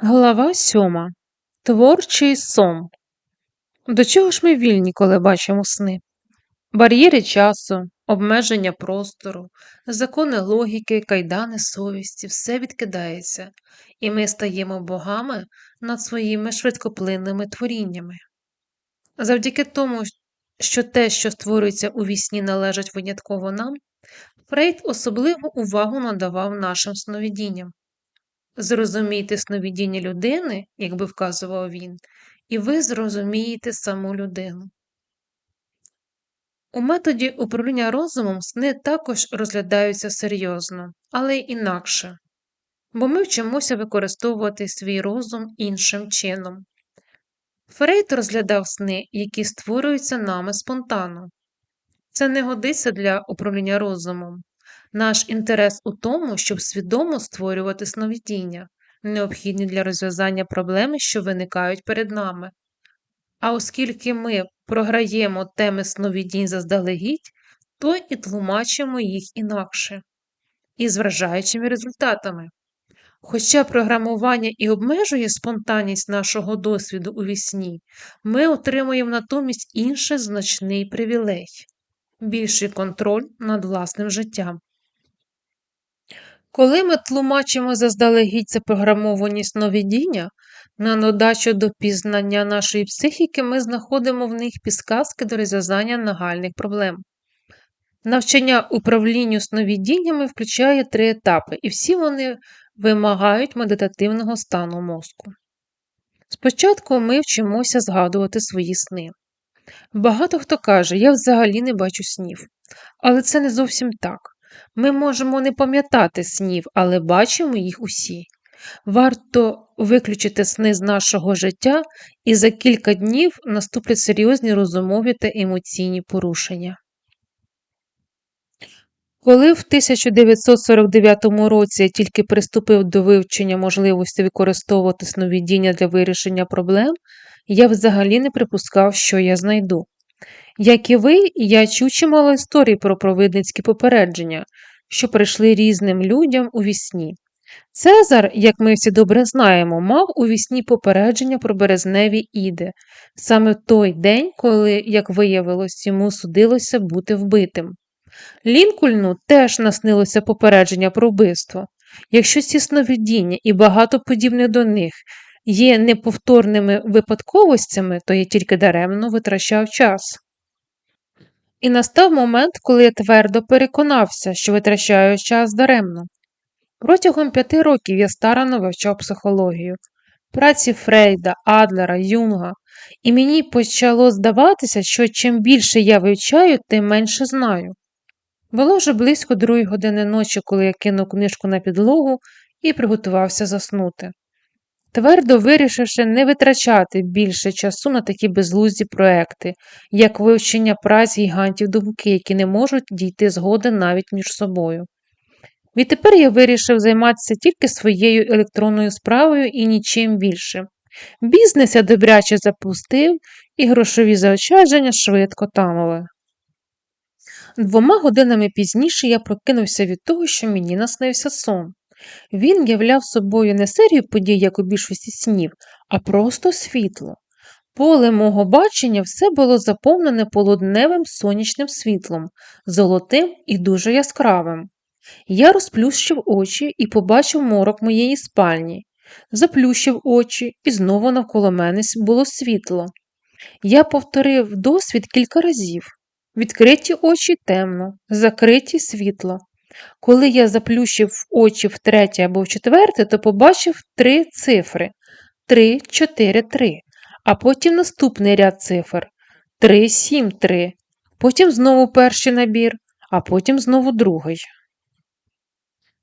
Глава сьома. Творчий сон. До чого ж ми вільні, коли бачимо сни? Бар'єри часу, обмеження простору, закони логіки, кайдани совісті, все відкидається, і ми стаємо богами над своїми швидкоплинними творіннями. Завдяки тому, що те, що створюється у вісні, належить винятково нам, Фрейд особливу увагу надавав нашим сновидінням. Зрозумійте сновидіння людини, якби вказував він, і ви зрозумієте саму людину. У методі управління розумом сни також розглядаються серйозно, але інакше, бо ми вчимося використовувати свій розум іншим чином. Фрейд розглядав сни, які створюються нами спонтанно. Це не годиться для управління розумом. Наш інтерес у тому, щоб свідомо створювати сновидіння, необхідні для розв'язання проблеми, що виникають перед нами. А оскільки ми програємо теми сновидінь заздалегідь, то і тлумачимо їх інакше і з вражаючими результатами. Хоча програмування і обмежує спонтанність нашого досвіду у вісні, ми отримуємо натомість інший значний привілей більший контроль над власним життям. Коли ми тлумачимо заздалегідь запрограмовані сновидіння, на додачу до пізнання нашої психіки ми знаходимо в них підсказки до розв'язання нагальних проблем. Навчання управлінню сновидіннями включає три етапи, і всі вони вимагають медитативного стану мозку. Спочатку ми вчимося згадувати свої сни. Багато хто каже, я взагалі не бачу снів, але це не зовсім так. Ми можемо не пам'ятати снів, але бачимо їх усі. Варто виключити сни з нашого життя, і за кілька днів наступлять серйозні розумові та емоційні порушення. Коли в 1949 році я тільки приступив до вивчення можливості використовувати сновидіння для вирішення проблем, я взагалі не припускав, що я знайду. Як і ви, я чув чимало історій про провидницькі попередження, що прийшли різним людям у вісні. Цезар, як ми всі добре знаємо, мав у вісні попередження про березневі іди, саме той день, коли, як виявилось, йому судилося бути вбитим. Лінкольну теж наснилося попередження про вбивство. Якщо ці сновидіння і багато подібних до них є неповторними випадковостями, то я тільки даремно витрачав час. І настав момент, коли я твердо переконався, що витрачаю час даремно. Протягом п'яти років я старано вивчав психологію, праці Фрейда, Адлера, Юнга, і мені почало здаватися, що чим більше я вивчаю, тим менше знаю. Було вже близько другої години ночі, коли я кинув книжку на підлогу і приготувався заснути твердо вирішивши не витрачати більше часу на такі безглузді проекти, як вивчення праць гігантів думки, які не можуть дійти згоди навіть між собою. Відтепер я вирішив займатися тільки своєю електронною справою і нічим більше. Бізнес я добряче запустив, і грошові заощадження швидко танули. Двома годинами пізніше я прокинувся від того, що мені наснився сон. Він являв собою не серію подій, як у більшості снів, а просто світло. Поле мого бачення все було заповнене полудневим сонячним світлом, золотим і дуже яскравим. Я розплющив очі і побачив морок моєї спальні, заплющив очі, і знову навколо мене було світло. Я повторив досвід кілька разів відкриті очі темно, закриті світло. Коли я заплющив очі втретє або в четверте, то побачив три цифри 3, 4, 3, а потім наступний ряд цифр 3, 7, 3, потім знову перший набір, а потім знову другий.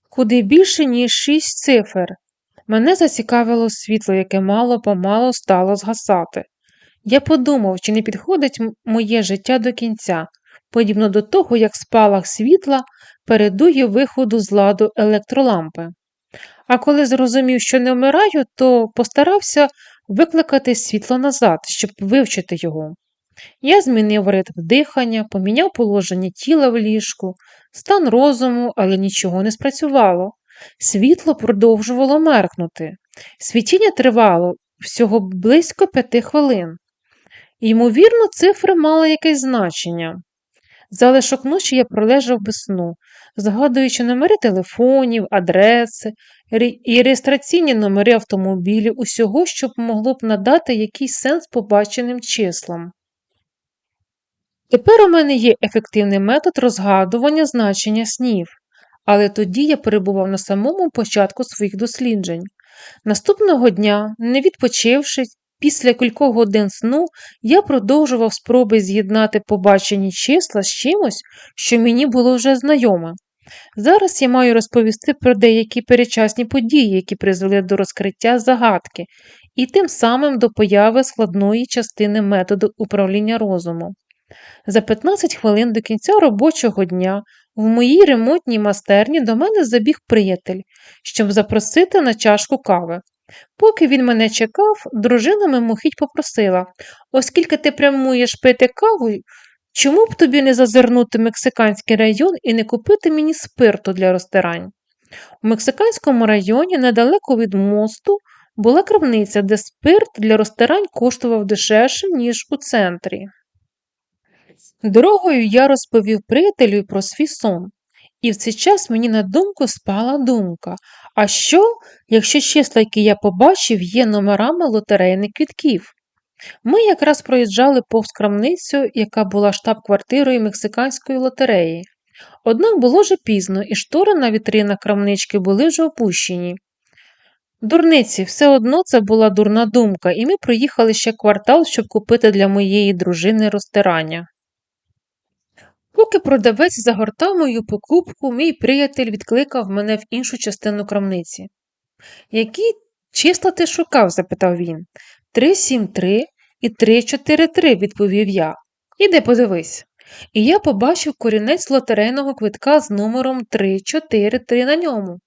Куди більше, ніж шість цифр. Мене зацікавило світло, яке мало помало стало згасати. Я подумав, чи не підходить моє життя до кінця, подібно до того, як спалах світла передує виходу з ладу електролампи. А коли зрозумів, що не вмираю, то постарався викликати світло назад, щоб вивчити його. Я змінив ритм дихання, поміняв положення тіла в ліжку, стан розуму, але нічого не спрацювало. Світло продовжувало меркнути, Світіння тривало всього близько п'яти хвилин. Ймовірно, цифри мали якесь значення. Залишок ночі я пролежав без сну, згадуючи номери телефонів, адреси і реєстраційні номери автомобілів, усього, що могло б надати якийсь сенс побаченим числам. Тепер у мене є ефективний метод розгадування значення снів, але тоді я перебував на самому початку своїх досліджень. Наступного дня, не відпочивши, після кількох годин сну я продовжував спроби з'єднати побачені числа з чимось, що мені було вже знайоме. Зараз я маю розповісти про деякі перечасні події, які призвели до розкриття загадки, і тим самим до появи складної частини методу управління розумом. За 15 хвилин до кінця робочого дня в моїй ремонтній майстерні до мене забіг приятель, щоб запросити на чашку кави. Поки він мене чекав, дружина мимохідь попросила оскільки ти прямуєш пити каву, чому б тобі не зазирнути мексиканський район і не купити мені спирту для розтирань? У мексиканському районі, недалеко від мосту, була крамниця, де спирт для розтирань коштував дешевше, ніж у центрі. Дорогою я розповів приятелю про свій сон, і в цей час мені на думку спала думка а що, якщо числа, які я побачив, є номерами лотерейних квітків? Ми якраз проїжджали повз крамницю, яка була штаб-квартирою мексиканської лотереї. Однак було вже пізно, і штори на вітринах крамнички були вже опущені. Дурниці, все одно це була дурна думка, і ми проїхали ще квартал, щоб купити для моєї дружини розтирання. Поки продавець загортав мою покупку, мій приятель відкликав мене в іншу частину крамниці. Які числа ти шукав? запитав він. Три сім три і три чотири три, відповів я. Іди подивись. І я побачив корінець лотерейного квитка з номером 343 на ньому.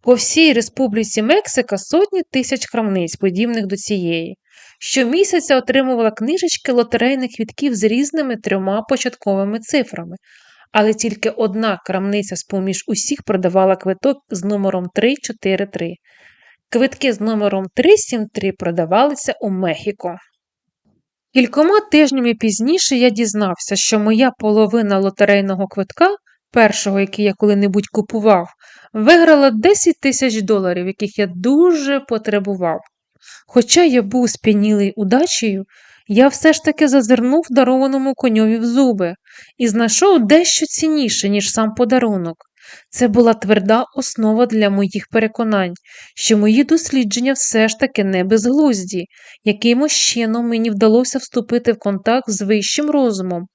По всій Республіці Мексика сотні тисяч крамниць, подібних до цієї. Щомісяця отримувала книжечки лотерейних квітків з різними трьома початковими цифрами, але тільки одна крамниця з поміж усіх продавала квиток з номером 343. Квитки з номером 373 продавалися у Мехіко. Кількома тижнями пізніше я дізнався, що моя половина лотерейного квитка, першого, який я коли-небудь купував, виграла 10 тисяч доларів, яких я дуже потребував. Хоча я був сп'янілий удачею, я все ж таки зазирнув дарованому коньові в зуби і знайшов дещо цінніше, ніж сам подарунок. Це була тверда основа для моїх переконань, що мої дослідження все ж таки не безглузді, якимось чином мені вдалося вступити в контакт з вищим розумом.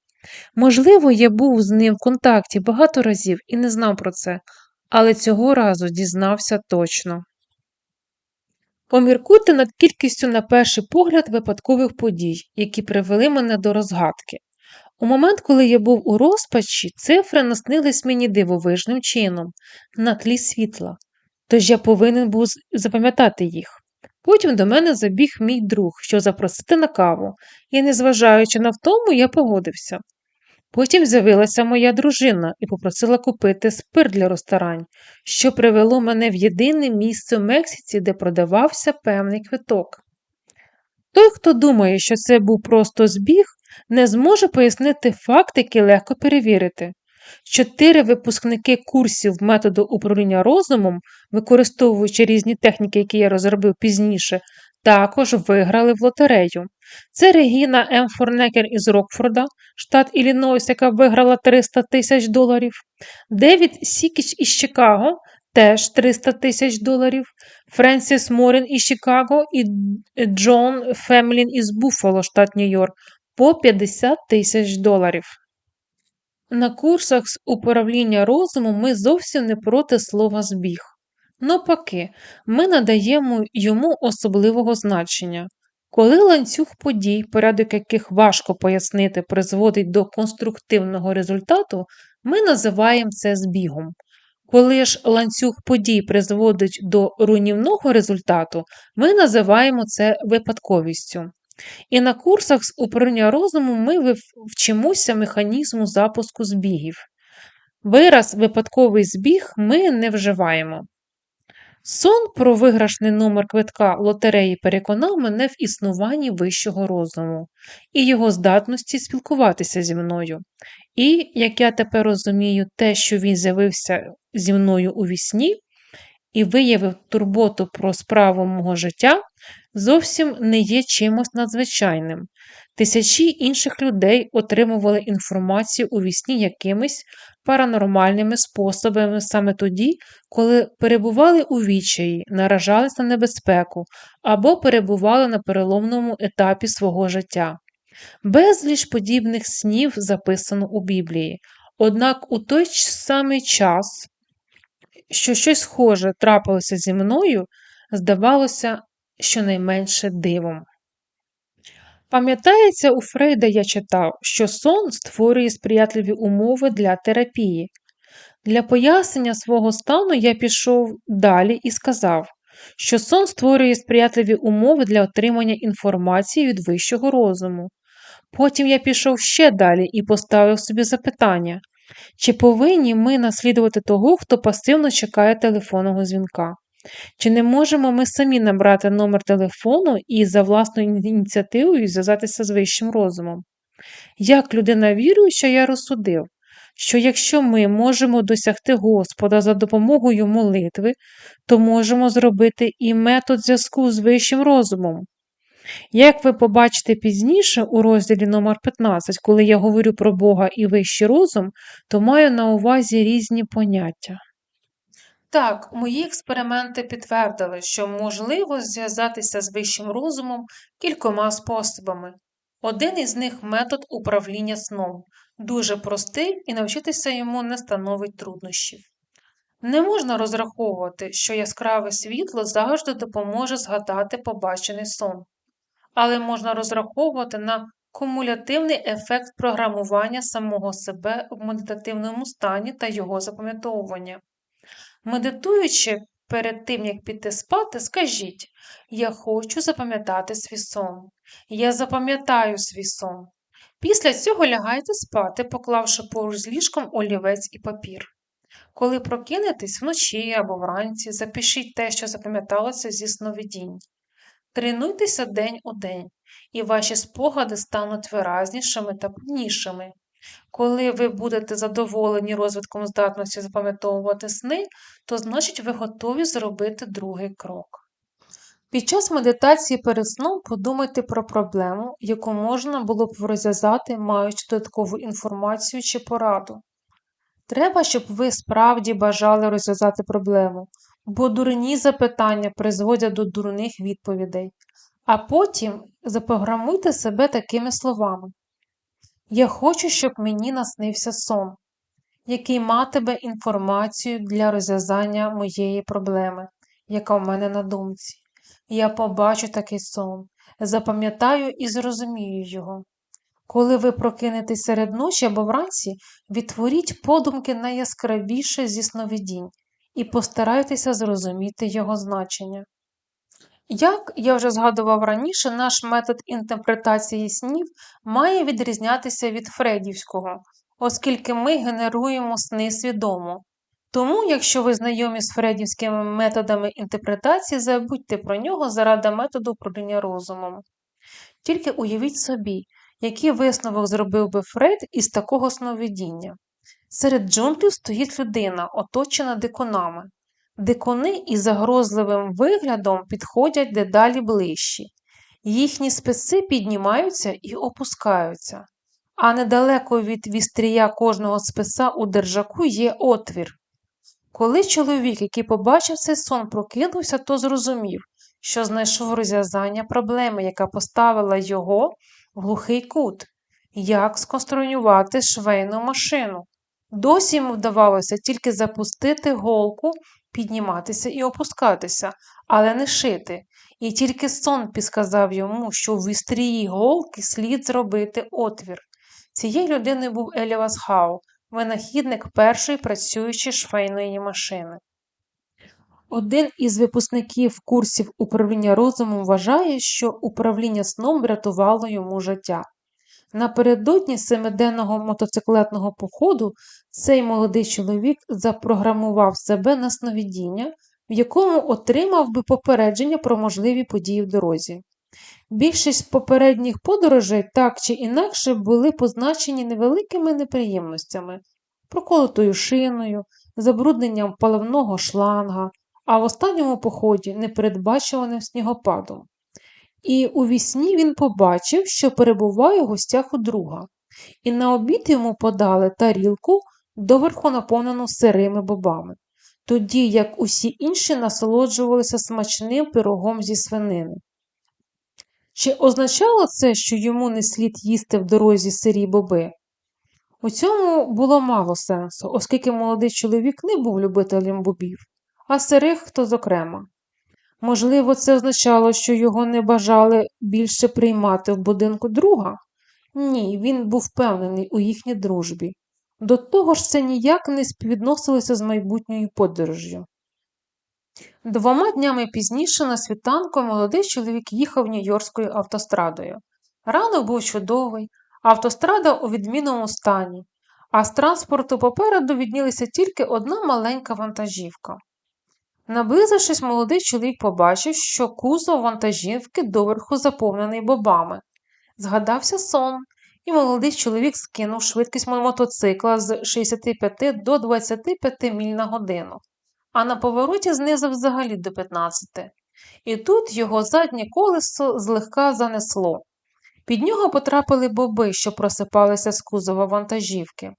Можливо, я був з ним в контакті багато разів і не знав про це, але цього разу дізнався точно. Поміркуйте над кількістю, на перший погляд, випадкових подій, які привели мене до розгадки. У момент, коли я був у розпачі, цифри наснились мені дивовижним чином, на тлі світла, тож я повинен був запам'ятати їх. Потім до мене забіг мій друг, щоб запросити на каву, і, незважаючи на втому, я погодився. Потім з'явилася моя дружина і попросила купити спирт для розтарань, що привело мене в єдине місце в Мексиці, де продавався певний квиток. Той, хто думає, що це був просто збіг, не зможе пояснити факт, який легко перевірити. Чотири випускники курсів методу управління розумом, використовуючи різні техніки, які я розробив пізніше, також виграли в лотерею. Це Регіна М. Форнекер із Рокфорда, штат Іллінойс, яка виграла 300 тисяч доларів, Девід Сікіч із Чикаго, теж 300 тисяч доларів, Френсіс Морін із Чикаго і Джон Фемлін із Буффало, штат Нью-Йорк, по 50 тисяч доларів. На курсах з управління розумом ми зовсім не проти слова збіг. Навпаки, ми надаємо йому особливого значення. Коли ланцюг подій, порядок яких важко пояснити, призводить до конструктивного результату, ми називаємо це збігом. Коли ж ланцюг подій призводить до руйнівного результату, ми називаємо це випадковістю. І на курсах з управління розуму ми вчимося механізму запуску збігів. Вираз випадковий збіг ми не вживаємо. Сон про виграшний номер квитка лотереї переконав мене в існуванні вищого розуму і його здатності спілкуватися зі мною. І, як я тепер розумію, те, що він з'явився зі мною у вісні і виявив турботу про справу мого життя, зовсім не є чимось надзвичайним. Тисячі інших людей отримували інформацію у вісні якимись паранормальними способами саме тоді, коли перебували у відчаї, наражались на небезпеку або перебували на переломному етапі свого життя. Безліч подібних снів записано у Біблії. Однак у той самий час, що щось схоже трапилося зі мною, здавалося щонайменше дивом. Пам'ятається, у Фрейда я читав, що сон створює сприятливі умови для терапії. Для пояснення свого стану я пішов далі і сказав, що сон створює сприятливі умови для отримання інформації від вищого розуму. Потім я пішов ще далі і поставив собі запитання, чи повинні ми наслідувати того, хто пасивно чекає телефонного дзвінка? Чи не можемо ми самі набрати номер телефону і за власною ініціативою зв'язатися з вищим розумом? Як людина віруюча, я розсудив, що якщо ми можемо досягти Господа за допомогою молитви, то можемо зробити і метод зв'язку з вищим розумом. Як ви побачите пізніше у розділі номер 15 коли я говорю про Бога і вищий розум, то маю на увазі різні поняття. Так, мої експерименти підтвердили, що можливо зв'язатися з вищим розумом кількома способами. Один із них метод управління сном, дуже простий і навчитися йому не становить труднощів. Не можна розраховувати, що яскраве світло завжди допоможе згадати побачений сон, але можна розраховувати на кумулятивний ефект програмування самого себе в медитативному стані та його запам'ятовування. Медитуючи перед тим, як піти спати, скажіть: Я хочу запам'ятати свій сон. Я запам'ятаю свій сон. Після цього лягайте спати, поклавши поруч з ліжком олівець і папір. Коли прокинетесь вночі або вранці, запишіть те, що запам'яталося зі сновидінь. Тренуйтеся день у день, і ваші спогади стануть виразнішими та повнішими. Коли ви будете задоволені розвитком здатності запам'ятовувати сни, то значить ви готові зробити другий крок. Під час медитації перед сном подумайте про проблему, яку можна було б розв'язати, маючи додаткову інформацію чи пораду. Треба, щоб ви справді бажали розв'язати проблему, бо дурні запитання призводять до дурних відповідей. А потім запрограмуйте себе такими словами. Я хочу, щоб мені наснився сон, який матиме інформацію для розв'язання моєї проблеми, яка в мене на думці. Я побачу такий сон, запам'ятаю і зрозумію його. Коли ви прокинетесь серед ночі або вранці, відтворіть подумки найяскравіше зі сновидінь і постарайтеся зрозуміти його значення. Як я вже згадував раніше, наш метод інтерпретації снів має відрізнятися від Фредівського, оскільки ми генеруємо сни свідомо. Тому, якщо ви знайомі з фредівськими методами інтерпретації, забудьте про нього заради методу управління розумом. Тільки уявіть собі, який висновок зробив би Фред із такого сновидіння. Серед джунглів стоїть людина, оточена дикунами. Дикуни із загрозливим виглядом підходять дедалі ближчі. Їхні списи піднімаються і опускаються, а недалеко від вістрія кожного списа у держаку є отвір. Коли чоловік, який побачив цей сон, прокинувся, то зрозумів, що знайшов розв'язання проблеми, яка поставила його в глухий кут, як сконструювати швейну машину. Досі йому вдавалося тільки запустити голку підніматися і опускатися, але не шити. І тільки сон підсказав йому, що в вістрії голки слід зробити отвір. Цією людиною був Елівас Хау, винахідник першої працюючої швейної машини. Один із випускників курсів управління розумом вважає, що управління сном врятувало йому життя. Напередодні семиденного мотоциклетного походу цей молодий чоловік запрограмував себе на сновидіння, в якому отримав би попередження про можливі події в дорозі. Більшість попередніх подорожей так чи інакше були позначені невеликими неприємностями, проколотою шиною, забрудненням паливного шланга, а в останньому поході непередбачуваним снігопадом. І у вісні він побачив, що перебуває в гостях у друга, і на обід йому подали тарілку, доверху наповнену сирими бобами, тоді як усі інші насолоджувалися смачним пирогом зі свинини. Чи означало це, що йому не слід їсти в дорозі сирі боби? У цьому було мало сенсу, оскільки молодий чоловік не був любителем бобів, а сирих то зокрема. Можливо, це означало, що його не бажали більше приймати в будинку друга? Ні, він був впевнений у їхній дружбі. До того ж, це ніяк не співвідносилося з майбутньою подорожжю. Двома днями пізніше на світанку молодий чоловік їхав Нью-Йоркською автострадою. Ранок був чудовий, автострада у відмінному стані, а з транспорту попереду віднілася тільки одна маленька вантажівка. Наблизившись, молодий чоловік побачив, що кузов вантажівки доверху заповнений бобами. Згадався сон, і молодий чоловік скинув швидкість мотоцикла з 65 до 25 міль на годину, а на повороті знизив взагалі до 15. І тут його заднє колесо злегка занесло. Під нього потрапили боби, що просипалися з кузова вантажівки.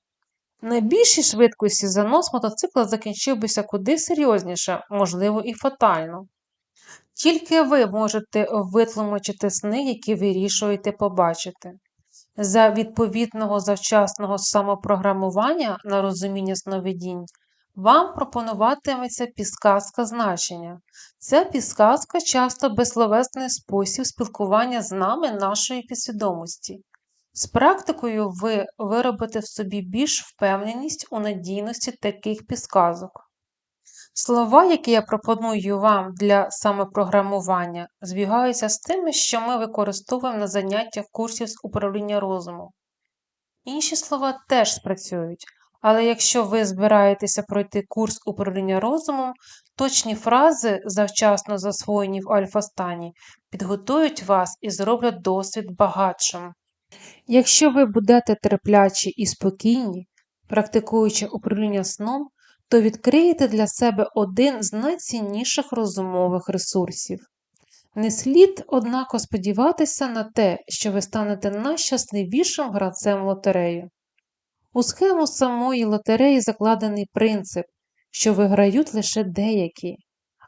На більшій швидкості занос мотоцикла закінчив куди серйозніше, можливо, і фатально. Тільки ви можете витлумачити сни, які вирішуєте побачити. За відповідного завчасного самопрограмування на розуміння сновидінь вам пропонуватиметься підсказка значення. Ця підсказка часто безсловесний спосіб спілкування з нами нашої підсвідомості. З практикою ви виробите в собі більш впевненість у надійності таких підсказок. Слова, які я пропоную вам для самопрограмування, збігаються з тими, що ми використовуємо на заняттях курсів з управління розумом. Інші слова теж спрацюють, але якщо ви збираєтеся пройти курс управління розумом, точні фрази, завчасно засвоєні в альфа-стані, підготують вас і зроблять досвід багатшим. Якщо ви будете терплячі і спокійні, практикуючи управління сном, то відкриєте для себе один з найцінніших розумових ресурсів. Не слід, однако, сподіватися на те, що ви станете найщасливішим гравцем лотерею. У схему самої лотереї закладений принцип, що виграють лише деякі,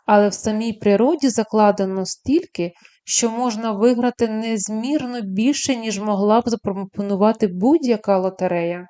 але в самій природі закладено стільки, що можна виграти незмірно більше, ніж могла б запропонувати будь-яка лотерея.